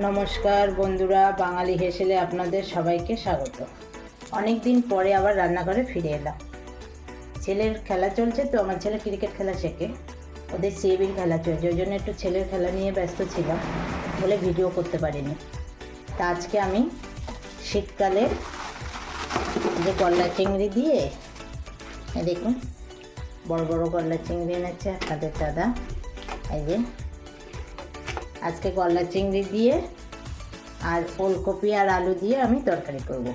নমস্কার বন্ধুরা, বাঙালি হেসেলে আপনাদের সবাইকে স্বাগত। অনেক দিন পরে আবার রান্নাঘরে ফিরে এলাম। ছেলের খেলা চলছে তো, আমার ছেলে ক্রিকেট খেলা শেখে। ওদের সিএবির খেলা চলছে, ওই জন্য একটু ছেলের খেলা নিয়ে ব্যস্ত ছিলাম বলে ভিডিও করতে পারিনি। তা আজকে আমি শীতকালে যে গলদা চিংড়ি দিয়ে দেখুন, বড় বড় গলদা চিংড়ি এনেছে আপনাদের দাদা, এই যে আজকে গলদা চিংড়ি দিয়ে আর ওলকপি আর আলু দিয়ে আমি তরকারি করব।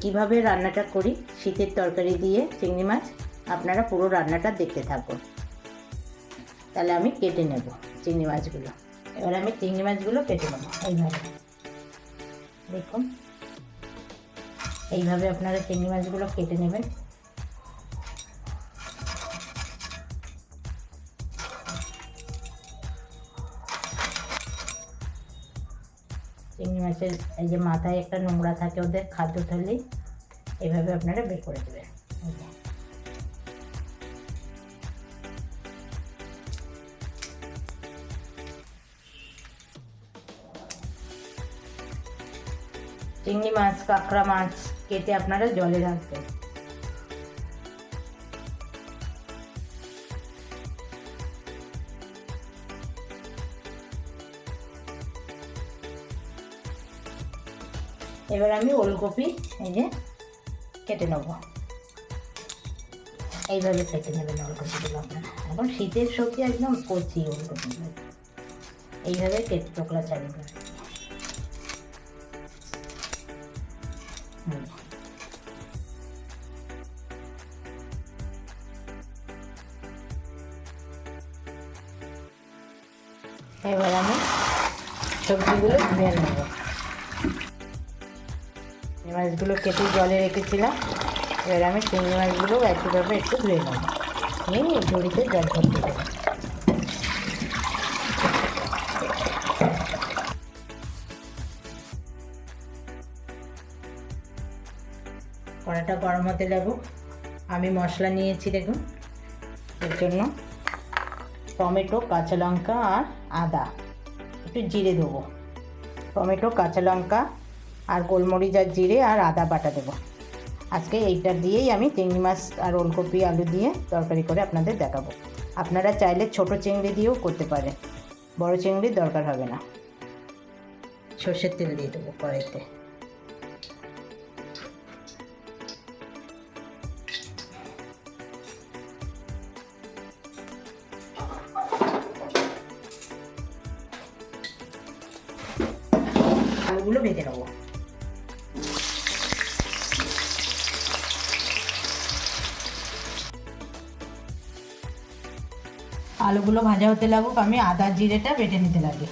কীভাবে রান্নাটা করি? শীতের তরকারি দিয়ে চিংড়ি মাছ। আপনারা পুরো রান্নাটা দেখতে থাকুন। তাহলে আমি কেটে নেব চিংড়ি মাছগুলো। এবার আমি চিংড়ি মাছগুলো কেটে নেব এইভাবে। দেখুন। এইভাবে আপনারা চিংড়ি মাছগুলো কেটে নেবেন। চিংড়ি মাছের এই যে মাথায় একটা নোংরা থাকে ওদের খাদ্য থলি, এভাবে আপনারা বের করে দেবেন। চিংড়ি মাছ, কাঁকড়া মাছ কেটে আপনারা জলে রাখবেন। এবার আমি ওলকপি, এই যে, কেটে নেব। এইভাবে কেটে নেবেন ওলকপিগুলো আপনারা। এখন শীতের সবজি একদম কচি ওলকপিগুলো। এইভাবে কেটে টোকলা দেবেন হুম। এবার আমি সবজিগুলো ধুয়ে নেব। মাছগুলো কেটে জলে রেখেছিলাম। এবার আমি চিংড়ি মাছগুলো একইভাবে একটু ধুয়ে নেব। নিয়ে ঝুড়িতে জল ভরতে দেবো। কড়াটা গরম হতে দেবো আমি মশলা নিয়েছি দেখুন। এর জন্য টমেটো, কাঁচা লঙ্কা আর আদা। একটু জিরে দেবো। টমেটো, কাঁচা লঙ্কা আর গোলমরিচ আর জিরে আর আদা বাটা দেবো। আজকে এইটা দিয়েই আমি চিংড়ি মাছ আর ওলকপি আলু দিয়ে তরকারি করে আপনাদের দেখাবো। আপনারা চাইলে ছোট চিংড়ি দিয়েও করতে পারেন। বড় চিংড়ির দরকার হবে না। সর্ষের তেল দিয়ে দেবো কড়াইতে। আলুগুলো ভেজে নেব। আলুগুলো ভাজা হতে লাগুক আমি আদা জিরেটা বেটে নিতে লাগে।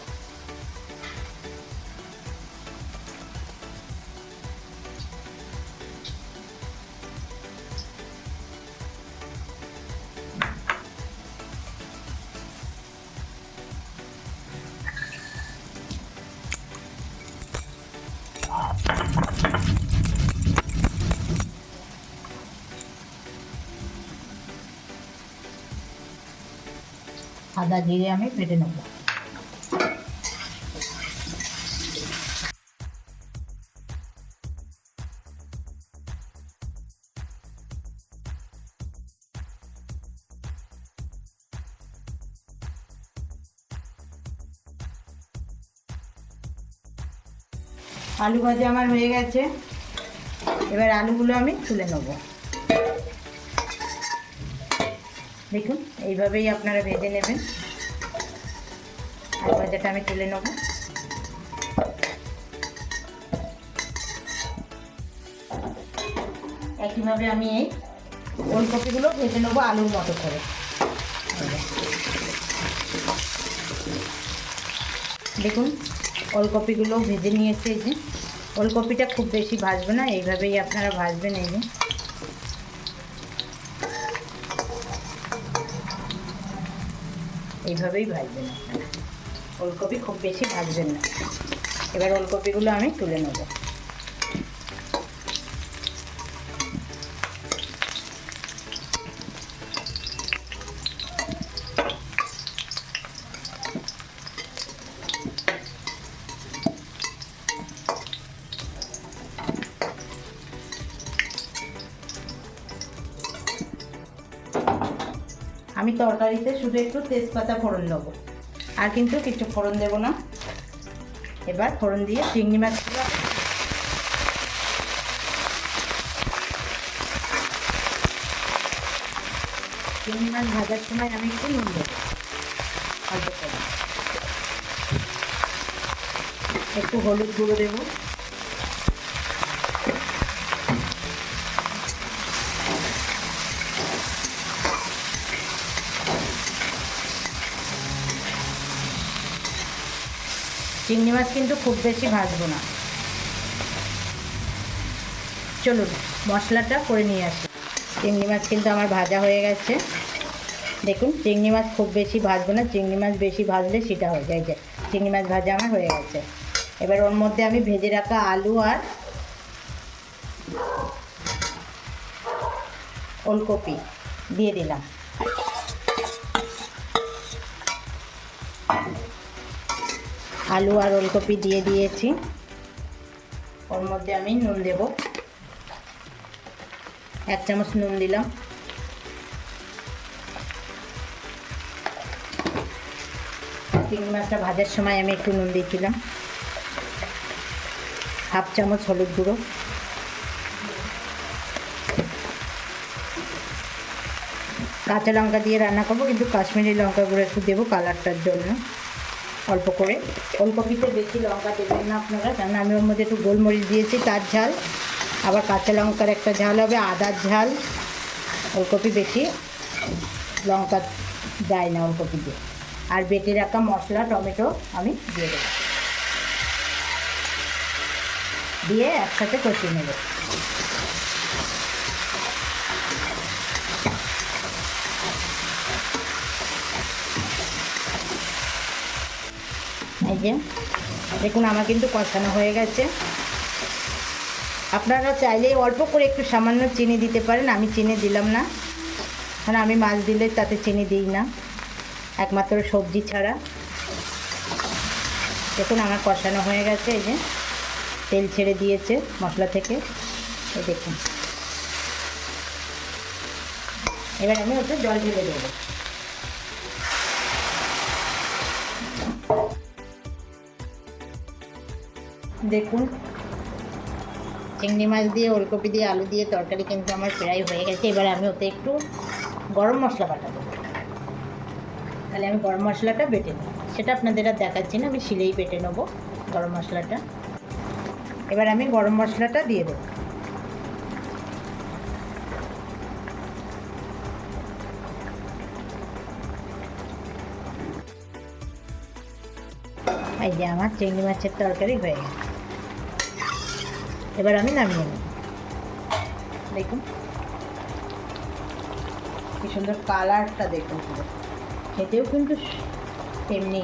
আদা জিরে আমি বেটে নেব। আলু ভাজা আমার হয়ে গেছে। এবার আলুগুলো আমি তুলে নেব। দেখুন, এইভাবেই আপনারা ভেজে নেবেন। আলু ভাজাটা আমি তুলে নেব। একইভাবে আমি এই ওলকপিগুলো ভেজে নেব আলুর মতো করে। দেখুন, ওলকপিগুলো ভেজে নিয়েছে এই যে। ওলকপিটা খুব বেশি ভাজবে না, এইভাবেই আপনারা ভাজবেন এই যে। এইভাবেই ভাজবেন আপনারা। ওলকপি খুব বেশি ভাজবেন না। এবার ওলকপিগুলো আমি তুলে নেব। আমি তরকারিতে শুধু একটু তেজপাতা ফোড়ন দেবো। আর কিন্তু কিছু ফোড়ন দেবো না। এবার ফোড়ন দিয়ে চিংড়ি মাছগুলো চিংড়ি মাছ ভাজার সময় আমি একটু নুন দেবো। একটু হলুদ গুঁড়ো দেবো। চিংড়ি মাছ কিন্তু খুব বেশি ভাজবো না। চলুন, মশলাটা করে নিয়ে আসি। চিংড়ি মাছ কিন্তু আমার ভাজা হয়ে গেছে। দেখুন, চিংড়ি মাছ খুব বেশি ভাজবো না, চিংড়ি মাছ বেশি ভাজলে সেটা হয়ে যায়। যে, চিংড়ি মাছ ভাজা আমার হয়ে গেছে। এবার ওর মধ্যে আমি ভেজে রাখা আলু আর ওলকপি দিয়ে দিলাম। আলু আর ওলকপি দিয়ে দিয়েছি। ওর মধ্যে আমি নুন দেব। এক চামচ নুন দিলাম। চিংড়ি মাছটা ভাজার সময় আমি একটু নুন দিয়েছিলাম। হাফ চামচ হলুদ গুঁড়ো। কাঁচা লঙ্কা দিয়ে রান্না করব, কিন্তু কাশ্মীরি লঙ্কা গুঁড়ো একটু দেবো কালারটার জন্য। অল্প করে। ওলকপিতে বেশি লঙ্কা দেবেন না আপনারা? কারণ আমি ওর মধ্যে একটু গোলমরিচ দিয়েছি, তার ঝাল। আবার কাঁচা লঙ্কার একটা ঝাল হবে, আদার ঝাল। ওলকপি বেশি। লঙ্কা দেয় না ওলকপি দিয়ে আর বেটে রাখা মশলা, টমেটো আমি দিয়ে দেবো। দিয়ে একসাথে কষিয়ে নেব। যে দেখুন আমার কিন্তু কষানো হয়ে গেছে। আপনারা চাইলে অল্প করে একটু সামান্য চিনি দিতে পারেন, আমি চিনি দিলাম না। কারণ আমি মাছ দিলে তাতে চিনি দিই না, একমাত্র সবজি ছাড়া। দেখুন আমার কষানো হয়ে গেছে, এই যে তেল ছেড়ে দিয়েছে মশলা থেকে দেখুন। এবার আমি ওটা জল ঢেলে দেবো। দেখুন। চিংড়ি মাছ দিয়ে, ওলকপি দিয়ে, আলু দিয়ে তরকারি কিন্তু আমার প্রায় হয়ে গেছে। এবার আমি ওতে একটু গরম মশলা বাটা দেবো তাহলে আমি গরম মশলাটা বেটে নেব। সেটা আপনাদের আর দেখাচ্ছি না, আমি শিলেই বেটে নেব গরম মশলাটা। এবার আমি গরম মশলাটা দিয়ে দেবো। এই যে আমার চিংড়ি মাছের তরকারি হয়ে গেছে। এবার আমি নামিয়ে নেব। দেখুন। কি সুন্দর কালারটা দেখুন পুরো। খেতেও কিন্তু তেমনি।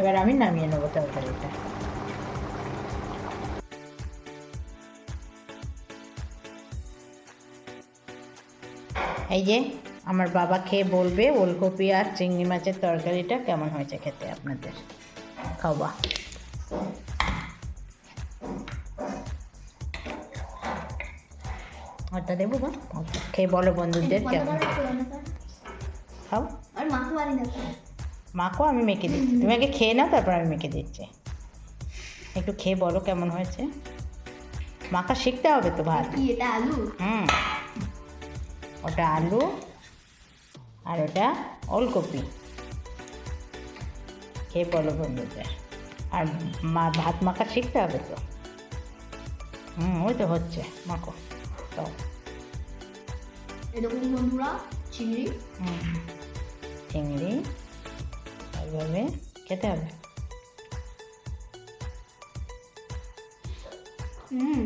এবার আমি নামিয়ে নেব তরকারিটা। এই যে আমার বাবা খেয়ে বলবে ওলকপি আর চিংড়ি মাছের তরকারিটা কেমন হয়েছে খেতে আপনাদের? খাওয়া ওটা দেবো বা খেয়ে বলো বন্ধুদের কেমন? খাও। মাকেও আমি মেখে দিচ্ছি। তুমি আগে খেয়ে নাও তারপর আমি মেখে দিচ্ছি। একটু খেয়ে বলো কেমন হয়েছে। মাখা শিখতে হবে তো ভাত। এটা আলু? হুম। ওটা আলু আর ওটা ওলকপি। খেয়ে বলো বন্ধুদের আর মা ভাত মাখা শিখতে হবে তো? হুম ওই তো হচ্ছে মাখো। তো এরকম বন্ধুরা চিংড়ি? চিংড়ি এইভাবে খেতে হবে। হুম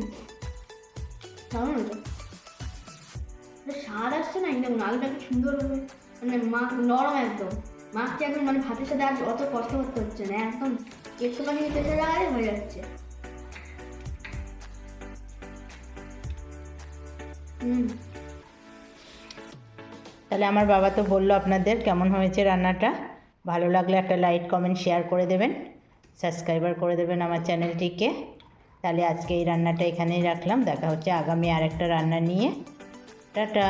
স্বাদ আসছে না একদম আলুটা সুন্দর হবে মানে মা নরম একদম। মাছটা একদম মানে ভাতের সাথে আর অত কষ্ট করতে হচ্ছে না, একদম একটুখানি তেসে যায় হয়ে যাচ্ছে। হুম। তাহলে আমার বাবা তো বলল আপনাদের কেমন হয়েছে রান্নাটা। ভালো লাগলে একটা লাইক, কমেন্ট, শেয়ার করে দেবেন। সাবস্ক্রাইবার করে দেবেন আমার চ্যানেলটিকে। তাহলে আজকে এই রান্নাটা এখানেই রাখলাম। দেখা হচ্ছে আগামী আরেকটা রান্না নিয়ে। টাটা!